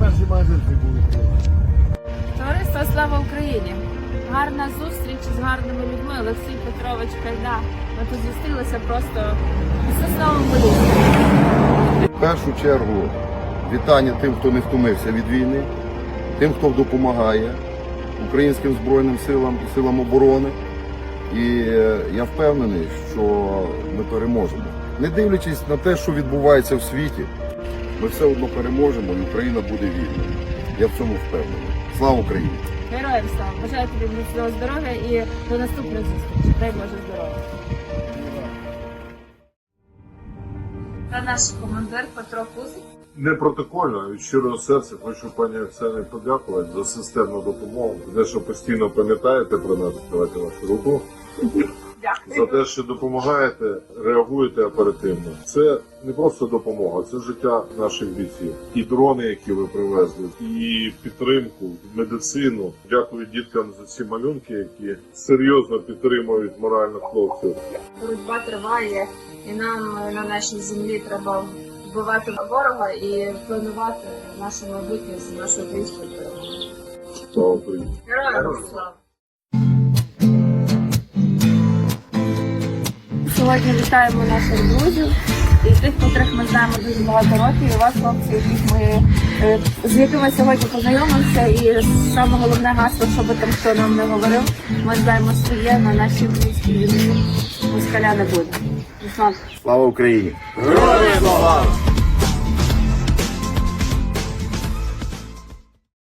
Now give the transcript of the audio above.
магазин цей був. Товариство Слава Україні! Гарна зустріч з гарними людьми. Олексій Петрович Кайда. Ми тут зустрілися просто з основним поліцією. В першу чергу вітання тим, хто не втомився від війни, тим, хто допомагає українським збройним силам і силам оборони. І е, я впевнений, що ми переможемо. Не дивлячись на те, що відбувається в світі, ми все одно переможемо і Україна буде вільною. Я в цьому впевнений. Слава Україні! Героям слава! Бажаю тобі міцного здоров'я і до наступних зустрічей. Дай Боже здоров'я. Це наш командир Петро Кузик. Не протокольно, від щирого серця хочу пані Оксані подякувати за системну допомогу, за те, що постійно пам'ятаєте про нас, давайте вашу руку. За те, що допомагаєте, реагуєте оперативно. Це не просто допомога, це життя наших бійців. І дрони, які ви привезли, і підтримку, медицину. Дякую діткам за ці малюнки, які серйозно підтримують морально хлопців. Боротьба триває, і нам на нашій землі треба вбивати ворога і планувати наше майбутнє з нашою. Слава Україні! Героям слава! Сьогодні вітаємо наших друзів і тих, котрих ми знаємо дуже багато років, і вас, хлопці, яких ми е, з якими сьогодні познайомимося, І саме головне гасло, що би там хто нам не говорив, ми знаємо своє на нашій українській війні. Москаля не буде. Слава Україні! Героям слава!